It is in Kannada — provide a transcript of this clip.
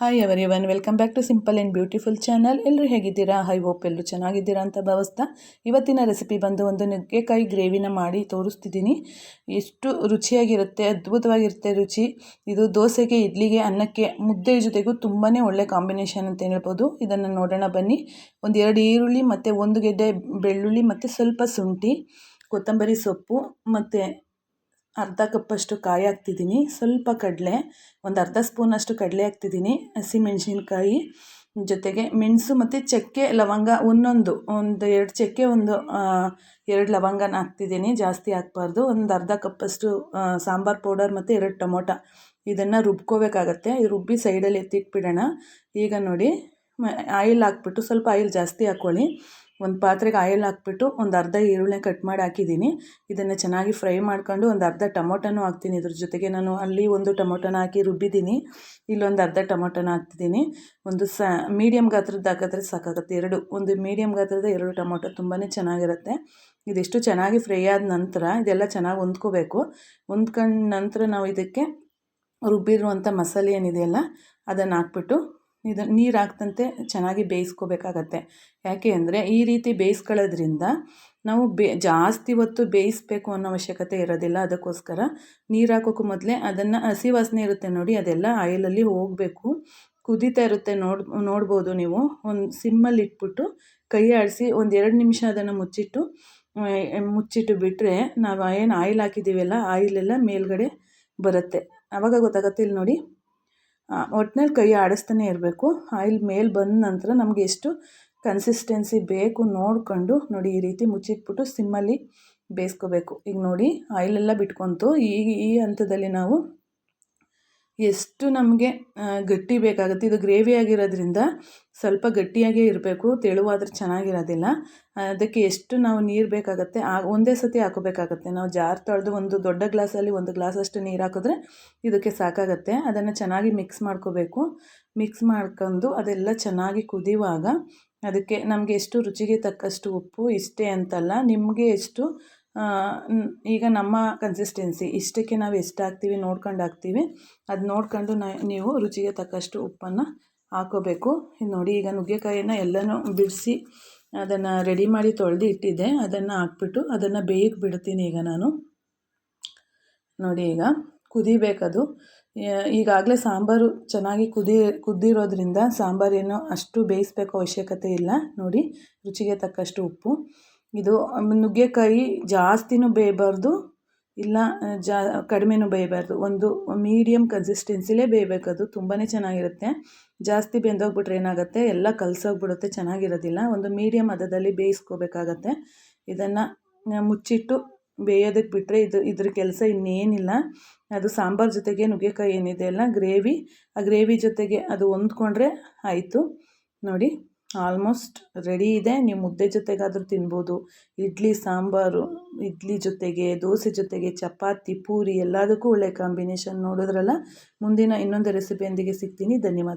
Hi everyone welcome back to simple and beautiful channel ಎಲ್ಲರೂ ಹೇಗಿದ್ದೀರಾ? ಹೈ ಹೋಪ್ ಎಲ್ಲರೂ ಚೆನ್ನಾಗಿದ್ದೀರಾ ಅಂತ ಭಾವಿಸ್ತಾ ಇವತ್ತಿನ ರೆಸಿಪಿ ಬಂದು ಒಂದು ನುಗ್ಗೆಕಾಯಿ ಗ್ರೇವಿನ ಮಾಡಿ ತೋರಿಸ್ತಿದ್ದೀನಿ. ಎಷ್ಟು ರುಚಿಯಾಗಿರುತ್ತೆ, ಅದ್ಭುತವಾಗಿರುತ್ತೆ ರುಚಿ. ಇದು ದೋಸೆಗೆ, ಇಡ್ಲಿಗೆ, ಅನ್ನಕ್ಕೆ, ಮುದ್ದೆ ಜೊತೆಗೂ ತುಂಬಾ ಒಳ್ಳೆ ಕಾಂಬಿನೇಷನ್ ಅಂತ ಹೇಳ್ಬೋದು. ಇದನ್ನು ನೋಡೋಣ ಬನ್ನಿ. ಒಂದು ಎರಡು ಈರುಳ್ಳಿ ಮತ್ತು ಒಂದು ಗೆಡ್ಡೆ ಬೆಳ್ಳುಳ್ಳಿ ಮತ್ತು ಸ್ವಲ್ಪ ಶುಂಠಿ, ಕೊತ್ತಂಬರಿ ಸೊಪ್ಪು ಮತ್ತು ಅರ್ಧ ಕಪ್ಪಷ್ಟು ಕಾಯಿ ಹಾಕ್ತಿದ್ದೀನಿ. ಸ್ವಲ್ಪ ಕಡಲೆ, ಒಂದು ಅರ್ಧ ಸ್ಪೂನಷ್ಟು ಕಡಲೆ ಹಾಕ್ತಿದ್ದೀನಿ ಹಸಿಮೆಣಸಿನ್ಕಾಯಿ ಜೊತೆಗೆ ಮೆಣಸು ಮತ್ತು ಚಕ್ಕೆ ಲವಂಗ ಒಂದೊಂದು, ಒಂದು ಎರಡು ಚಕ್ಕೆ, ಒಂದು ಎರಡು ಲವಂಗನ ಹಾಕ್ತಿದ್ದೀನಿ. ಜಾಸ್ತಿ ಹಾಕ್ಬಾರ್ದು. ಒಂದು ಅರ್ಧ ಕಪ್ಪಷ್ಟು ಸಾಂಬಾರು ಪೌಡರ್ ಮತ್ತು ಎರಡು ಟೊಮೊಟ. ಇದನ್ನು ರುಬ್ಕೋಬೇಕಾಗತ್ತೆ. ರುಬ್ಬಿ ಸೈಡಲ್ಲಿ ಎತ್ತಿಟ್ಬಿಡೋಣ. ಈಗ ನೋಡಿ ಆಯಿಲ್ ಹಾಕ್ಬಿಟ್ಟು ಸ್ವಲ್ಪ ಆಯಿಲ್ ಜಾಸ್ತಿ ಹಾಕ್ಕೊಳ್ಳಿ. ಒಂದು ಪಾತ್ರೆಗೆ ಆಯಿಲ್ ಹಾಕ್ಬಿಟ್ಟು ಒಂದು ಅರ್ಧ ಈರುಳ್ಳಿ ಕಟ್ ಮಾಡಿ ಹಾಕಿದ್ದೀನಿ. ಇದನ್ನು ಚೆನ್ನಾಗಿ ಫ್ರೈ ಮಾಡ್ಕೊಂಡು ಒಂದು ಅರ್ಧ ಟೊಮೊಟೊನೂ ಹಾಕ್ತೀನಿ. ಇದ್ರ ಜೊತೆಗೆ ನಾನು ಅಲ್ಲಿ ಒಂದು ಟೊಮೊಟೊನ ಹಾಕಿ ರುಬ್ಬಿದ್ದೀನಿ. ಇಲ್ಲೊಂದು ಅರ್ಧ ಟೊಮೊಟೊನ ಹಾಕ್ತಿದ್ದೀನಿ ಒಂದು ಸ ಮೀಡಿಯಮ್ ಗಾತ್ರದ್ದು ಹಾಕಿದ್ರೆ ಸಾಕಾಗುತ್ತೆ. ಎರಡು, ಒಂದು ಮೀಡಿಯಮ್ ಗಾತ್ರದ ಎರಡು ಟೊಮೊಟೊ ತುಂಬಾ ಚೆನ್ನಾಗಿರುತ್ತೆ. ಇದೆಷ್ಟು ಚೆನ್ನಾಗಿ ಫ್ರೈ ಆದ ನಂತರ ಇದೆಲ್ಲ ಚೆನ್ನಾಗಿ ಹೊಂದ್ಕೋಬೇಕು. ಹೊಂದ್ಕೊಂಡ ನಂತರ ನಾವು ಇದಕ್ಕೆ ರುಬ್ಬಿರುವಂಥ ಮಸಾಲೆ ಏನಿದೆಯಲ್ಲ, ಅದನ್ನು ಹಾಕ್ಬಿಟ್ಟು ಇದು ನೀರು ಹಾಕ್ದಂತೆ ಚೆನ್ನಾಗಿ ಬೇಯಿಸ್ಕೋಬೇಕಾಗತ್ತೆ. ಯಾಕೆ ಅಂದರೆ ಈ ರೀತಿ ಬೇಯಿಸ್ಕೊಳ್ಳೋದ್ರಿಂದ ನಾವು ಬೇ, ಜಾಸ್ತಿ ಹೊತ್ತು ಬೇಯಿಸಬೇಕು ಅನ್ನೋ ಅವಶ್ಯಕತೆ ಇರೋದಿಲ್ಲ. ಅದಕ್ಕೋಸ್ಕರ ನೀರು ಹಾಕೋಕ್ಕೂ ಮೊದಲೇ ಅದನ್ನು ಹಸಿ ವಾಸನೆ ಇರುತ್ತೆ ನೋಡಿ, ಅದೆಲ್ಲ ಆಯಿಲಲ್ಲಿ ಹೋಗಬೇಕು. ಕುದೀತಾ ಇರುತ್ತೆ ನೋಡ್, ನೋಡ್ಬೋದು ನೀವು. ಒಂದು ಸಿಮ್ಮಲ್ಲಿ ಇಟ್ಬಿಟ್ಟು ಕೈ ಆಡಿಸಿ ಒಂದು ಎರಡು ನಿಮಿಷ ಅದನ್ನು ಮುಚ್ಚಿಟ್ಟು ಮುಚ್ಚಿಟ್ಟು ಬಿಟ್ಟರೆ ನಾವು ಏನು ಆಯಿಲ್ ಹಾಕಿದ್ದೀವಲ್ಲ ಆಯಿಲೆಲ್ಲ ಮೇಲ್ಗಡೆ ಬರುತ್ತೆ. ಆವಾಗ ಗೊತ್ತಾಗುತ್ತೆ ಇಲ್ಲಿ ನೋಡಿ. ಒಟ್ನಲ್ಲಿ ಕೈ ಆಡಿಸ್ತಾನೆ ಇರಬೇಕು. ಆಯಿಲ್ ಮೇಲೆ ಬಂದ ನಂತರ ನಮಗೆ ಎಷ್ಟು ಕನ್ಸಿಸ್ಟೆನ್ಸಿ ಬೇಕು ನೋಡಿಕೊಂಡು ನೋಡಿ ಈ ರೀತಿ ಮುಚ್ಚಿಟ್ಬಿಟ್ಟು ಸಿಮ್ಮಲ್ಲಿ ಬೇಯಿಸ್ಕೋಬೇಕು. ಈಗ ನೋಡಿ ಆಯಿಲೆಲ್ಲ ಬಿಟ್ಕೊತು. ಈ ಈ ಹಂತದಲ್ಲಿ ನಾವು ಎಷ್ಟು ನಮಗೆ ಗಟ್ಟಿ ಬೇಕಾಗುತ್ತೆ. ಇದು ಗ್ರೇವಿ ಆಗಿರೋದ್ರಿಂದ ಸ್ವಲ್ಪ ಗಟ್ಟಿಯಾಗೇ ಇರಬೇಕು, ತೆಳುವಾದ್ರೆ ಚೆನ್ನಾಗಿರೋದಿಲ್ಲ. ಅದಕ್ಕೆ ಎಷ್ಟು ನಾವು ನೀರು ಬೇಕಾಗುತ್ತೆ, ಆ, ಒಂದೇ ಸತಿ ಹಾಕೋಬೇಕಾಗತ್ತೆ. ನಾವು ಜಾರ್ ತೊಳೆದು ಒಂದು ದೊಡ್ಡ ಗ್ಲಾಸಲ್ಲಿ ಒಂದು ಗ್ಲಾಸಷ್ಟು ನೀರು ಹಾಕಿದ್ರೆ ಇದಕ್ಕೆ ಸಾಕಾಗತ್ತೆ. ಅದನ್ನು ಚೆನ್ನಾಗಿ ಮಿಕ್ಸ್ ಮಾಡ್ಕೋಬೇಕು. ಮಿಕ್ಸ್ ಮಾಡ್ಕೊಂಡು ಅದೆಲ್ಲ ಚೆನ್ನಾಗಿ ಕುದಿಯುವಾಗ ಅದಕ್ಕೆ ನಮಗೆ ಎಷ್ಟು ರುಚಿಗೆ ತಕ್ಕಷ್ಟು ಉಪ್ಪು, ಇಷ್ಟೇ ಅಂತಲ್ಲ, ನಿಮಗೆ ಎಷ್ಟು ಈಗ ನಮ್ಮ ಕನ್ಸಿಸ್ಟೆನ್ಸಿ ಇಷ್ಟಕ್ಕೆ ನಾವು ಎಷ್ಟು ಹಾಕ್ತೀವಿ ನೋಡ್ಕೊಂಡು ಹಾಕ್ತೀವಿ ಅದು ನೋಡ್ಕೊಂಡು ನೀವು ರುಚಿಗೆ ತಕ್ಕಷ್ಟು ಉಪ್ಪನ್ನು ಹಾಕೋಬೇಕು. ನೋಡಿ, ಈಗ ನುಗ್ಗೆಕಾಯಿನ ಎಲ್ಲನೂ ಬಿಡಿಸಿ ಅದನ್ನು ರೆಡಿ ಮಾಡಿ ತೊಳೆದು ಇಟ್ಟಿದ್ದೆ. ಅದನ್ನು ಹಾಕ್ಬಿಟ್ಟು ಅದನ್ನು ಬೇಯಕ್ಕೆ ಬಿಡ್ತೀನಿ ಈಗ ನಾನು. ನೋಡಿ ಈಗ ಕುದಿಬೇಕದು. ಈಗಾಗಲೇ ಸಾಂಬಾರು ಚೆನ್ನಾಗಿ ಕುದಿ, ಕುದ್ದಿರೋದ್ರಿಂದ ಸಾಂಬಾರೇನು ಅಷ್ಟು ಬೇಯಿಸ್ಬೇಕು ಅವಶ್ಯಕತೆ ಇಲ್ಲ. ನೋಡಿ, ರುಚಿಗೆ ತಕ್ಕಷ್ಟು ಉಪ್ಪು. ಇದು ನುಗ್ಗೆಕಾಯಿ ಜಾಸ್ತಿನೂ ಬೇಯಬಾರ್ದು, ಇಲ್ಲ ಜಾ, ಕಡಿಮೆನೂ ಬೇಯಬಾರ್ದು. ಒಂದು ಮೀಡಿಯಮ್ ಕನ್ಸಿಸ್ಟೆನ್ಸಿಲೇ ಬೇಯಬೇಕದು ತುಂಬಾ ಚೆನ್ನಾಗಿರುತ್ತೆ. ಜಾಸ್ತಿ ಬೆಂದೋಗ್ಬಿಟ್ರೆ ಏನಾಗುತ್ತೆ, ಎಲ್ಲ ಕಲಸೋಗ್ಬಿಡುತ್ತೆ, ಚೆನ್ನಾಗಿರೋದಿಲ್ಲ. ಒಂದು ಮೀಡಿಯಮ್ ಹದದಲ್ಲಿ ಬೇಯಿಸ್ಕೋಬೇಕಾಗತ್ತೆ. ಇದನ್ನು ಮುಚ್ಚಿಟ್ಟು ಬೇಯೋದಕ್ಕೆ ಬಿಟ್ಟರೆ ಇದು, ಇದ್ರ ಕೆಲಸ ಇನ್ನೇನಿಲ್ಲ. ಅದು ಸಾಂಬಾರು ಜೊತೆಗೆ ನುಗ್ಗೆಕಾಯಿ ಏನಿದೆ ಅಲ್ಲ, ಗ್ರೇವಿ, ಆ ಗ್ರೇವಿ ಜೊತೆಗೆ ಅದು ಹೊಂದ್ಕೊಂಡ್ರೆ ಆಯಿತು. ನೋಡಿ. ಆಲ್ಮೋಸ್ಟ್ ರೆಡಿ ಇದೆ. ನೀವು ಮುದ್ದೆ ಜೊತೆಗಾದರೂ ತಿನ್ಬೋದು. ಇಡ್ಲಿ, ಸಾಂಬಾರು, ಇಡ್ಲಿ ಜೊತೆಗೆ, ದೋಸೆ ಜೊತೆಗೆ, ಚಪಾತಿ, ಪೂರಿ ಎಲ್ಲದಕ್ಕೂ ಒಳ್ಳೆ ಕಾಂಬಿನೇಷನ್ ನೋಡಿದ್ರಲ್ಲ? ಮುಂದಿನ ಇನ್ನೊಂದು ರೆಸಿಪಿಯೊಂದಿಗೆ ಸಿಗ್ತೀನಿ. ಧನ್ಯವಾದ